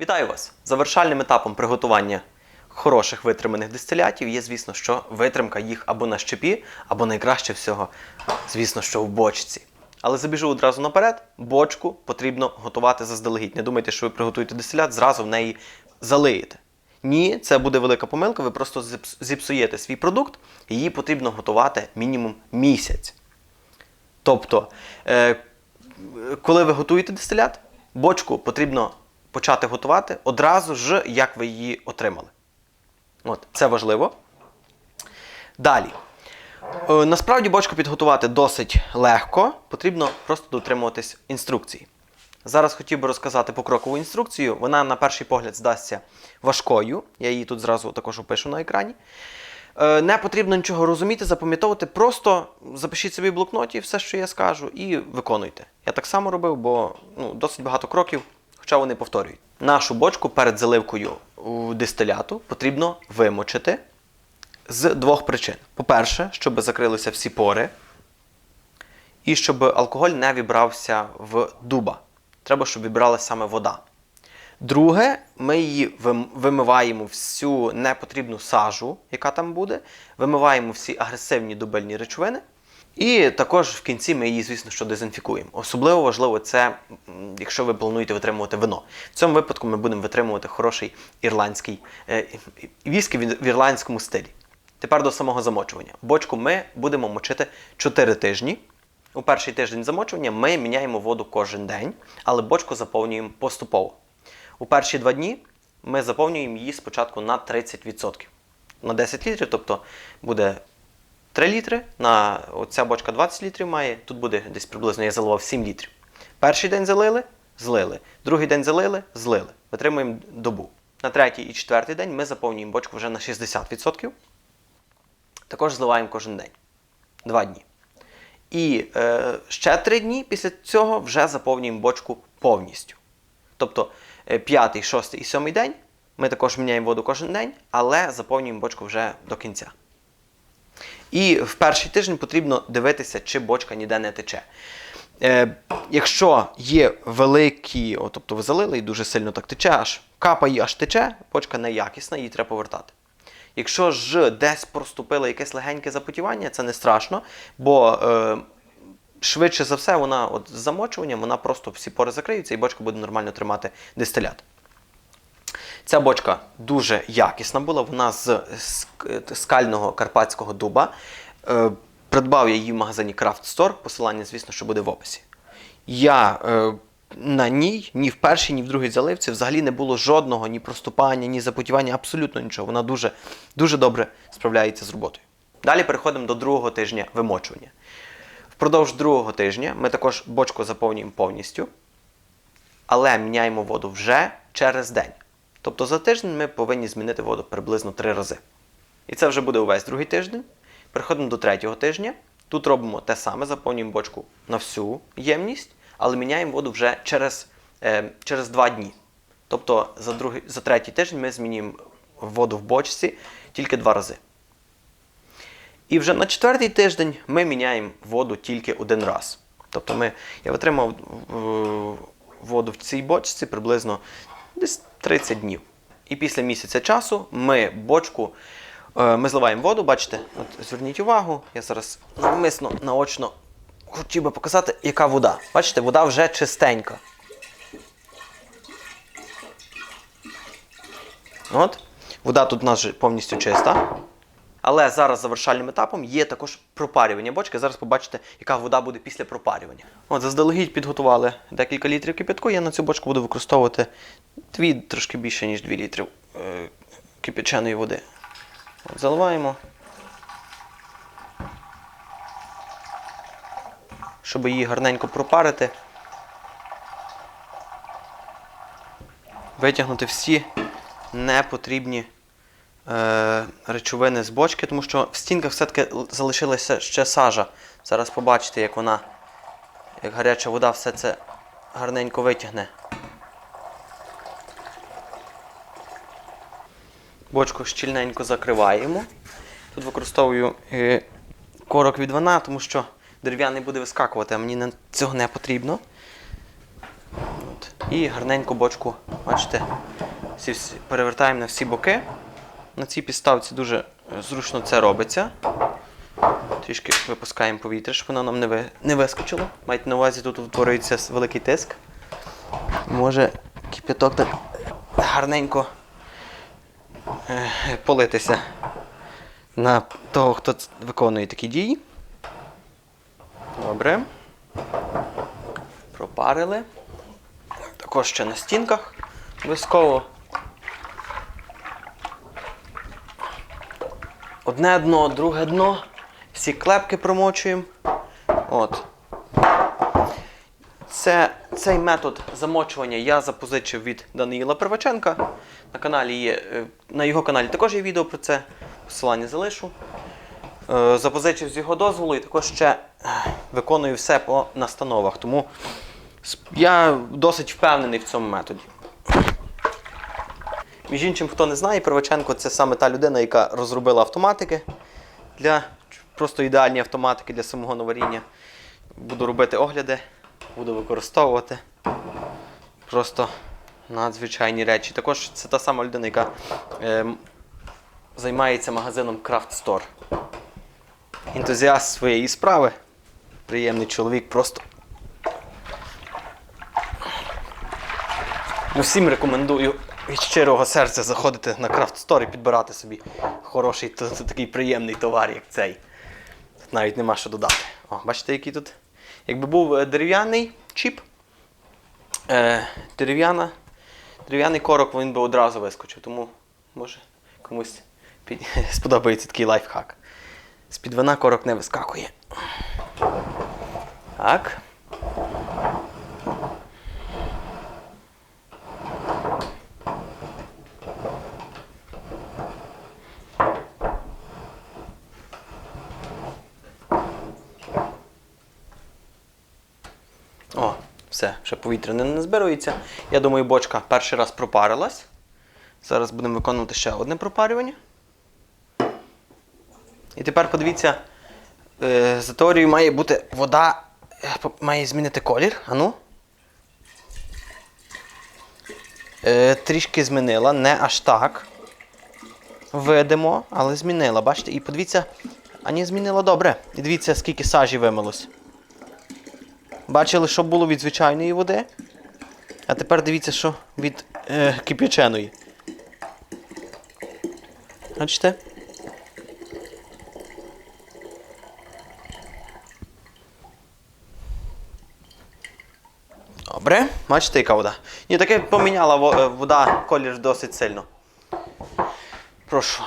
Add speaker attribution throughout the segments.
Speaker 1: Вітаю вас! Завершальним етапом приготування хороших витриманих дистилятів є, звісно, що витримка їх або на щепі, або найкраще всього, звісно, що в бочці. Але забіжу одразу наперед, бочку потрібно готувати заздалегідь. Не думайте, що ви приготуєте дистилят, зразу в неї залиєте. Ні, це буде велика помилка, ви просто зіпсуєте свій продукт, її потрібно готувати мінімум місяць. Тобто, е, коли ви готуєте дистилят, бочку потрібно почати готувати одразу ж, як ви її отримали. От, це важливо. Далі. Е, Насправді бочку підготувати досить легко, потрібно просто дотримуватись інструкції. Зараз хотів би розказати покрокову інструкцію. Вона на перший погляд здасться важкою. Я її тут зразу також опишу на екрані. Е, Не потрібно нічого розуміти, запам'ятовувати. Просто запишіть собі в блокноті все, що я скажу, і виконуйте. Я так само робив, бо ну, досить багато кроків, хоча вони повторюють. Нашу бочку перед заливкою у дистиляту потрібно вимочити з двох причин. По-перше, щоб закрилися всі пори, і щоб алкоголь не вібрався в дуба. Треба, щоб вібралася саме вода. Друге, ми її вимиваємо всю непотрібну сажу, яка там буде, вимиваємо всі агресивні дубельні речовини. І також в кінці ми її, звісно, що дезінфікуємо. Особливо важливо це, якщо ви плануєте витримувати вино. В цьому випадку ми будемо витримувати хороший ірландський е, віскі в ірландському стилі. Тепер до самого замочування. Бочку ми будемо мочити 4 тижні. У перший тиждень замочування ми міняємо воду кожен день, але бочку заповнюємо поступово. У перші два дні ми заповнюємо її спочатку на 30%. На 10 літрів, тобто буде 3 літри, на оця бочка 20 літрів має, тут буде десь приблизно я заливав 7 літрів. Перший день залили, злили. Другий день залили, злили. Витримуємо добу. На третій і четвертий день ми заповнюємо бочку вже на 60%. Також зливаємо кожен день. Два дні. І е, ще три дні після цього вже заповнюємо бочку повністю. Тобто е, п'ятий, шостий і сьомий день ми також міняємо воду кожен день, але заповнюємо бочку вже до кінця. І в перший тиждень потрібно дивитися, чи бочка ніде не тече. Е, якщо є великі, о, тобто ви залили і дуже сильно так тече, аж капає, аж тече, бочка неякісна, її треба повертати. Якщо ж десь проступило якесь легеньке запотівання, це не страшно, бо е, швидше за все, вона от з замочуванням, вона просто всі пори закриються і бочка буде нормально тримати дистилят. Ця бочка дуже якісна була, вона з скального карпатського дуба. Е, Придбав я її в магазині Craft Store, посилання, звісно, що буде в описі. Я е, на ній ні в першій, ні в другій заливці взагалі не було жодного ні проступання, ні запотівання, абсолютно нічого. Вона дуже, дуже добре справляється з роботою. Далі переходимо до другого тижня вимочування. Впродовж другого тижня ми також бочку заповнюємо повністю, але міняємо воду вже через день. Тобто за тиждень ми повинні змінити воду приблизно три рази. І це вже буде увесь другий тиждень. Переходимо до третього тижня. Тут робимо те саме, заповнюємо бочку на всю ємність, але міняємо воду вже через, е, через два дні. Тобто за, другий, за третій тиждень ми змінюємо воду в бочці тільки два рази. І вже на четвертий тиждень ми міняємо воду тільки один раз. Тобто ми, я витримав воду в цій бочці приблизно десь 30 днів. І після місяця часу ми бочку, е, ми зливаємо воду, бачите, от зверніть увагу, я зараз навмисно наочно хотів би показати, яка вода. Бачите, вода вже чистенька. От. Вода тут у нас повністю чиста. Але зараз завершальним етапом є також пропарювання бочки. Зараз побачите, яка вода буде після пропарювання. От, заздалегідь підготували декілька літрів кипятку. Я на цю бочку буду використовувати дві, трошки більше, ніж 2 літри е, кипяченої води. От, заливаємо. Щоб її гарненько пропарити. Витягнути всі непотрібні речовини з бочки, тому що в стінках все-таки залишилася ще сажа. Зараз побачите, як вона, як гаряча вода, все це гарненько витягне. Бочку щільненько закриваємо. Тут використовую е, корок від вина, тому що дерев'яний буде вискакувати, а мені цього не потрібно. От. І гарненько бочку, бачите, перевертаємо на всі боки. На цій підставці дуже е, зручно це робиться. Трішки випускаємо повітря, щоб воно нам не, ви, не вискочило. Майте на увазі, тут утворюється великий тиск. Може кип'яток так гарненько е, политися на того, хто виконує такі дії. Добре. Пропарили. Також ще на стінках обов'язково. Одне дно, друге дно. Всі клепки промочуємо. От. Це, цей метод замочування я запозичив від Даниїла Перваченка. На, каналі є, е, на його каналі також є відео про це. Посилання залишу. Е, Запозичив з його дозволу і також ще е, виконую все по настановах. Тому я досить впевнений в цьому методі. Між іншим, хто не знає, Перваченко це саме та людина, яка розробила автоматики для просто ідеальні автоматики для самого варіння. Буду робити огляди, буду використовувати просто надзвичайні речі. Також це та сама людина, яка е, займається магазином Craft Store. Ентузіаст своєї справи. Приємний чоловік, просто. Усім рекомендую від щирого серця заходити на Craft Store і підбирати собі хороший, такий приємний товар, як цей. Тут навіть нема що додати. О, бачите, який тут. Якби був е, дерев'яний чіп, е, дерев'яна, дерев'яний корок, він би одразу вискочив. Тому може комусь під... сподобається такий лайфхак. З-під вина корок не вискакує. Так. О, все, ще повітря не назбирується. Я думаю, бочка перший раз пропарилась. Зараз будемо виконувати ще одне пропарювання. І тепер подивіться, е, за теорією має бути вода, е, має змінити колір. Ану. Е, трішки змінила, не аж так. Видимо, але змінила. Бачите? І подивіться, ані змінила добре. І дивіться, скільки сажі вимилось. Бачили, що було від звичайної води. А тепер дивіться, що від е, кип'яченої. Бачите? Добре, бачите, яка вода. Ні, таке поміняла е, вода колір досить сильно. Прошу.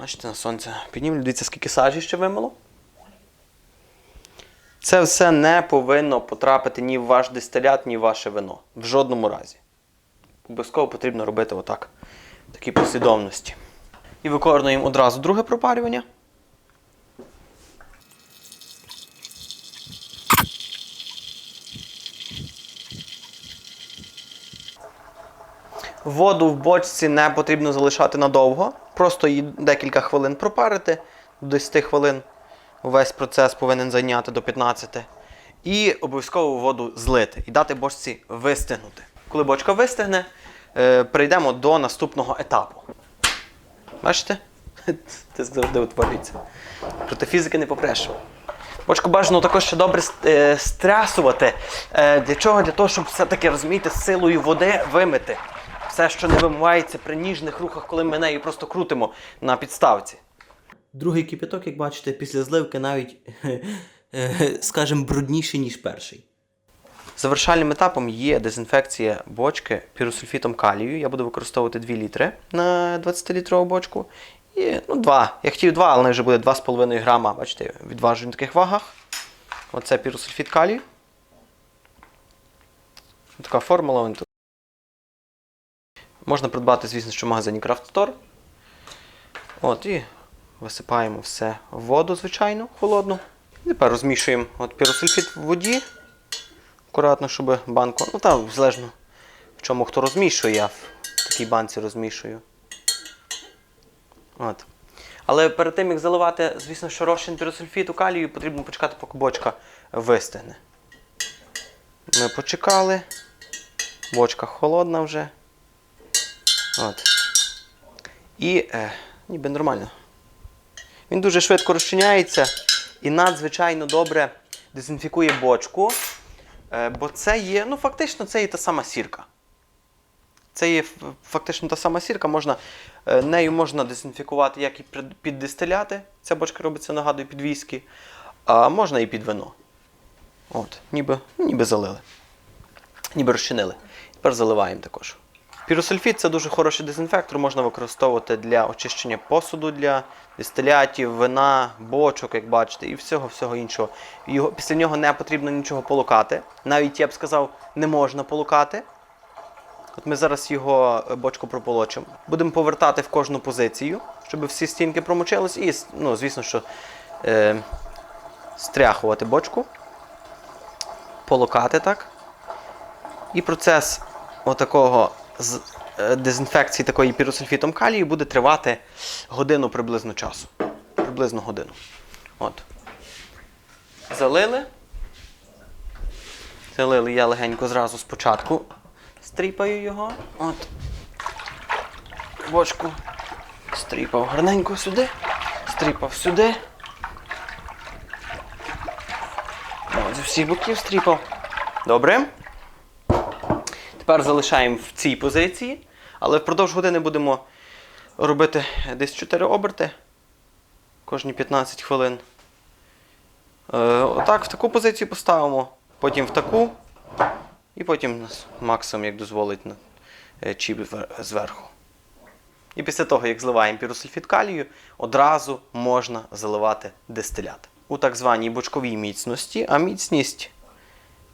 Speaker 1: Бачите, на сонце. Піднімлю, дивіться, скільки сажі ще вимило. Це все не повинно потрапити ні в ваш дистилят, ні в ваше вино. В жодному разі. Обов'язково потрібно робити отак. В такій послідовності. І виконуємо одразу друге пропарювання. Воду в бочці не потрібно залишати надовго. Просто її декілька хвилин пропарити, до 10 хвилин. Весь процес повинен зайняти до 15. І обов'язково воду злити і дати бочці вистигнути. Коли бочка вистигне, е, перейдемо до наступного етапу. Бачите? Тиск завжди утворюється. Проти фізики не попреш. Бочку бажано також ще добре е, стрясувати. Е, Для чого? Для того, щоб все-таки розумієте, силою води вимити. Все, що не вимивається при ніжних рухах, коли ми нею просто крутимо на підставці. Другий кипяток, як бачите, після зливки навіть, скажімо, брудніший, ніж перший. Завершальним етапом є дезінфекція бочки піросульфітом калію. Я буду використовувати 2 літри на 20-літрову бочку. І, ну, 2. Я хотів 2, але вже буде 2,5 грама. Бачите, відважую на таких вагах. Оце піросульфіт калію. Така формула. Можна придбати, звісно, що в магазині Store. От, і висипаємо все в воду, звичайно, холодну. Тепер розмішуємо от піросульфіт в воді. Акуратно, щоб банку. Ну там залежно в чому хто розмішує, я в такій банці розмішую. От. Але перед тим, як заливати, звісно, що розчин піросульфіту калію, потрібно почекати, поки бочка вистигне. Ми почекали. Бочка холодна вже. От. І е, ніби нормально. Він дуже швидко розчиняється і надзвичайно добре дезінфікує бочку. Е, бо це є, ну фактично, це є та сама сірка. Це є фактично та сама сірка, можна, е, нею можна дезінфікувати як і під- дистиляти. Ця бочка робиться, нагадую, під віскі, а можна і під вино. От, ніби, ну, ніби залили. Ніби розчинили. Тепер заливаємо також. Піросульфід це дуже хороший дезінфектор, можна використовувати для очищення посуду, для дистилятів, вина, бочок, як бачите, і всього-всього іншого. Його, після нього не потрібно нічого полукати. Навіть я б сказав, не можна полукати. От ми зараз його е, бочку прополочимо. Будемо повертати в кожну позицію, щоб всі стінки промочились, і, ну, звісно, що е, стряхувати бочку, полукати так. І процес отакого з е, дезінфекції такої піросульфітом калію буде тривати годину приблизно часу. Приблизно годину. От. Залили. Залили я легенько зразу спочатку. Стріпаю його. От. Бочку. Стріпав гарненько сюди. Стріпав сюди. От, з всіх боків стріпав. Добре. Тепер залишаємо в цій позиції, але впродовж години будемо робити десь 4 оберти кожні 15 хвилин. Е, отак, в таку позицію поставимо, потім в таку, і потім максимум, як дозволить е, чіп зверху. І після того, як зливаємо піросульфід калію, одразу можна заливати дистилят. У так званій бочковій міцності, а міцність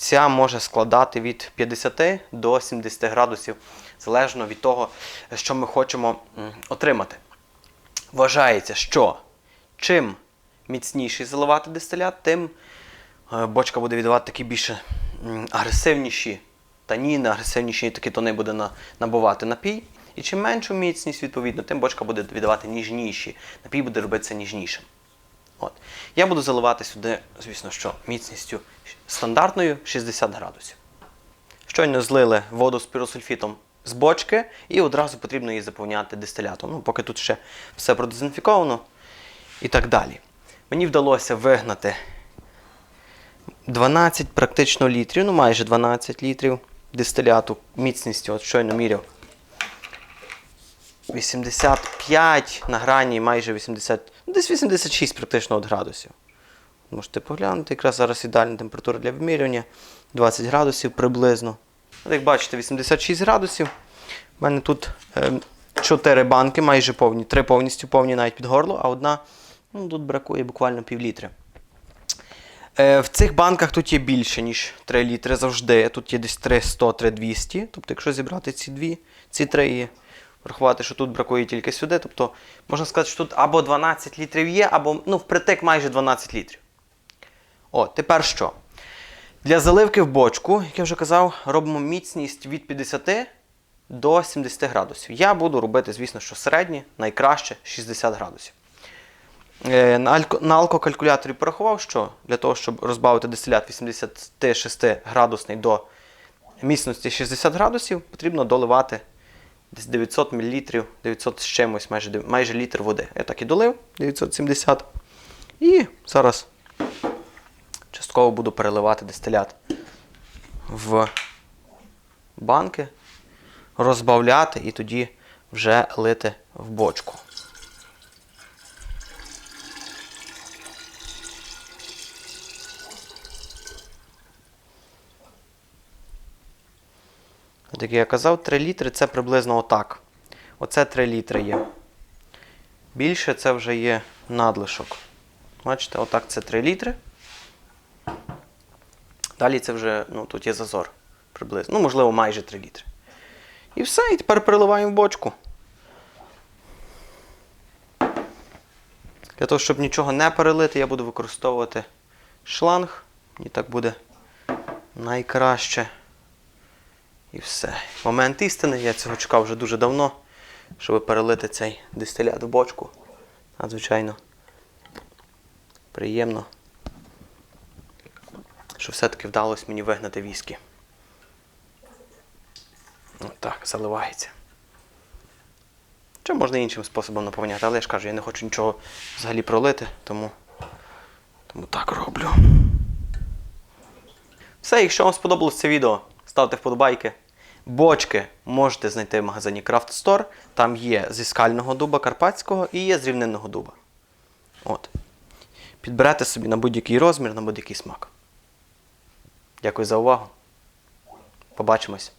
Speaker 1: ця може складати від 50 до 70 градусів, залежно від того, що ми хочемо отримати. Вважається, що чим міцніший заливати дистилят, тим е, бочка буде віддавати такі більше м, агресивніші таніни, агресивніші такі тони буде набувати напій. І чим меншу міцність, відповідно, тим бочка буде віддавати ніжніші. Напій буде робитися ніжнішим. От. Я буду заливати сюди, звісно, що міцністю стандартною 60 градусів. Щойно злили воду з піросульфітом з бочки, і одразу потрібно її заповняти дистилятом. Ну, поки тут ще все продезінфіковано і так далі. Мені вдалося вигнати 12 практично літрів, ну майже 12 літрів дистиляту міцністю, от щойно міряв. 85 на грані майже 80, ну, десь 86 практично от градусів. Можете поглянути, якраз зараз ідеальна температура для вимірювання 20 градусів приблизно. От як бачите, 86 градусів. У мене тут е, 4 банки, майже повні, 3 повністю повні навіть під горло, а одна ну, тут бракує буквально пів літри. Е, в цих банках тут є більше, ніж 3 літри завжди. Тут є десь 300, 3200. Тобто, якщо зібрати ці дві, ці три врахувати, що тут бракує тільки сюди, тобто можна сказати, що тут або 12 літрів є, або ну, впритик майже 12 літрів. О, тепер що? Для заливки в бочку, як я вже казав, робимо міцність від 50 до 70 градусів. Я буду робити, звісно, що середнє, найкраще 60 градусів. Е, на алкокалькуляторі порахував, що для того, щоб розбавити дистилят 86 градусний до міцності 60 градусів, потрібно доливати десь 900 мл, 900 з чимось, майже, майже літр води. Я так і долив 970. І зараз частково буду переливати дистилят в банки, розбавляти і тоді вже лити в бочку. От як я казав, 3 літри це приблизно отак. Оце 3 літри є. Більше це вже є надлишок. Бачите, отак це 3 літри. Далі це вже, ну, тут є зазор приблизно. Ну, можливо, майже 3 літри. І все, і тепер переливаємо в бочку. Для того, щоб нічого не перелити, я буду використовувати шланг. І так буде найкраще. І все. Момент істини. Я цього чекав вже дуже давно, щоб перелити цей дистилят в бочку. Надзвичайно приємно, що все-таки вдалося мені вигнати віскі. От заливається. Чи можна іншим способом наповняти, але я ж кажу, я не хочу нічого взагалі пролити, тому, тому так роблю. Все, якщо вам сподобалось це відео, ставте вподобайки. Бочки можете знайти в магазині Craft Store. Там є зі скального дуба карпатського і є з рівнинного дуба. От. Підберете собі на будь-який розмір, на будь-який смак. Дякую за увагу. Побачимось.